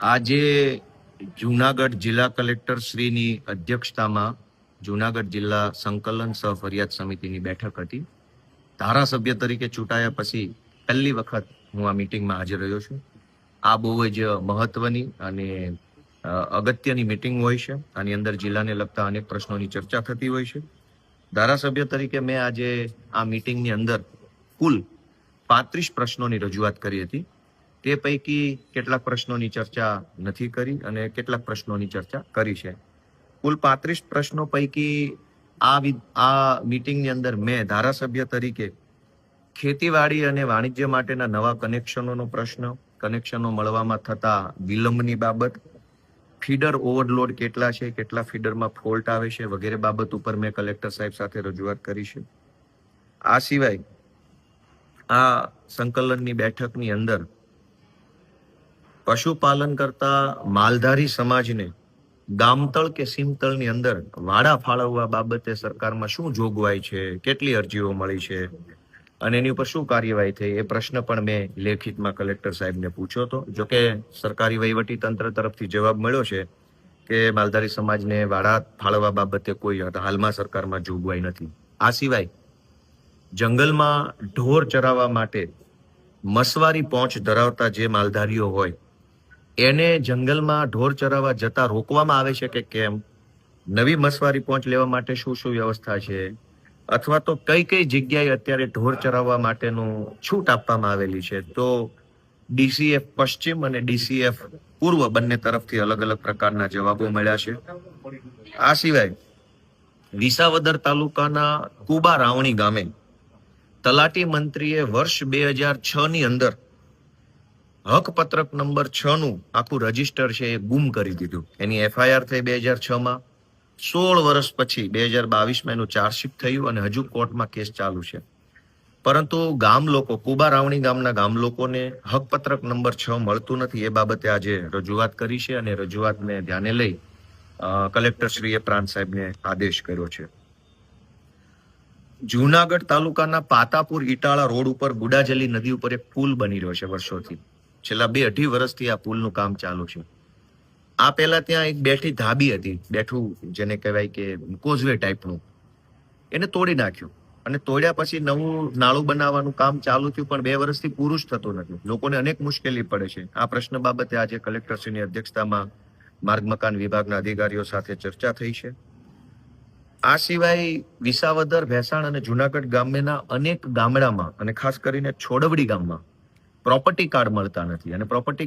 આજે જુનાગઢ જિલ્લા કલેક્ટર શ્રીની અધ્યક્ષતામાં જુનાગઢ જિલ્લા સંકલન સહ ફરિયાદ સમિતિની બેઠક હતી. ધારાસભ્ય તરીકે ચૂંટાયા પછી પહેલી વખત હું આ મિટિંગમાં હાજર રહ્યો છું. આ બહુ જ મહત્વની અને અગત્યની મિટિંગ હોય છે. આની અંદર જિલ્લાને લગતા અનેક પ્રશ્નોની ચર્ચા થતી હોય છે. ધારાસભ્ય તરીકે મેં આજે આ મિટિંગની અંદર કુલ પાંત્રીસ પ્રશ્નોની રજૂઆત કરી હતી. તે પૈકી કેટલાક પ્રશ્નોની ચર્ચા નથી કરી અને કેટલાક પ્રશ્નોની ચર્ચા કરી છે. કુલ પાંત્રીસ પ્રશ્નો પૈકી આ આ મિટિંગની અંદર મેં ધારાસભ્ય તરીકે ખેતીવાડી અને વાણિજ્ય માટેના નવા કનેક્શનોનો પ્રશ્ન, કનેક્શનો મળવામાં થતા વિલંબની બાબત, ફીડર ઓવરલોડ કેટલા છે, કેટલા ફીડરમાં ફોલ્ટ આવે છે વગેરે બાબત ઉપર મેં કલેક્ટર સાહેબ સાથે રજૂઆત કરી છે. આ સિવાય આ સંકલનની બેઠકની અંદર પશુપાલન કરતા માલધારી સમાજને ગામતળ કે સીમતળની અંદર વાડા ફાળવવા બાબતે સરકારમાં શું જોગવાઈ છે? કેટલી અરજીઓ મળી છે? અને એની ઉપર શું કાર્યવાહી થઈ? એ પ્રશ્ન પણ મેં લેખિતમાં કલેક્ટર સાહેબને પૂછ્યો હતો. જોકે સરકારી વહીવટી તંત્ર તરફથી જવાબ મળ્યો છે કે માલધારી સમાજને વાડા ફાળવવા બાબતે કોઈ હાલમાં સરકારમાં જોગવાઈ નથી. આ સિવાય જંગલમાં ઢોર ચરાવવા માટે મસવારી પહોંચ ધરાવતા જે માલધારીઓ હોય એને જંગલમાં ઢોર ચરાવવા જતા રોકવામાં આવે છે કે કેમ? નવી મસવારી પહોંચ લેવા માટે શું શું વ્યવસ્થા છે? અથવા તો કઈ કઈ જગ્યાએ અત્યારે ઢોર ચરાવવા માટેનું છૂટ આપવામાં આવેલી છે? તો ડીસીએફ પશ્ચિમ અને ડીસીએફ પૂર્વ બંને તરફથી અલગ અલગ પ્રકારના જવાબો મળ્યા છે. આ સિવાય વિસાવદર તાલુકાના કુબા રાવણી ગામે તલાટી મંત્રીએ વર્ષ બે હજાર છ ની અંદર હકપત્રક નંબર છ નું આખું રજિસ્ટર છે એ ગુમ કરી દીધું. એની એફઆઈઆર થઈ બે હજાર છ માં. સોળ વર્ષ પછી બે હજાર બાવીસમાં એનું ચાર્જશીટ થયું અને હજુ કોર્ટમાં કેસ ચાલુ છે. પરંતુ ગામ લોકો કુબા રાવણી ગામના ગામ લોકોને હકપત્રક નંબર છ મળતું નથી. એ બાબતે આજે રજૂઆત કરી છે અને રજૂઆતને ધ્યાને લઈ અ, કલેક્ટરશ્રીએ પ્રાંત સાહેબને આદેશ કર્યો છે. જુનાગઢ તાલુકાના પાતાપુર ઇટાળા રોડ ઉપર ગુડાજલી નદી ઉપર એક પુલ બની રહ્યો છે વર્ષોથી. છેલ્લા બે અઢી વર્ષથી આ પુલનું કામ ચાલુ છે. આ પહેલા ત્યાં એક બેઠી ધાબી હતી, બેઠું જેને કહેવાય કે કોઝવે ટાઈપનું. એને તોડી નાખ્યું. અને તોડ્યા પછી નવું નાળું બનાવવાનું કામ ચાલુ થયું, પણ બે વર્ષથી પૂરું જ થતું નથી. લોકોને અનેક મુશ્કેલી પડે છે. આ પ્રશ્ન બાબતે આજે કલેક્ટરશ્રીની અધ્યક્ષતામાં માર્ગ, મકાન વિભાગના અધિકારીઓ સાથે ચર્ચા થઈ છે. આ સિવાય વિસાવદર, ભેસાણ અને જુનાગઢ ગામના અનેક ગામડામાં અને ખાસ કરીને છોડવડી ગામમાં પ્રોપર્ટી કાર્ડ મળતા નથી અને પ્રોપર્ટી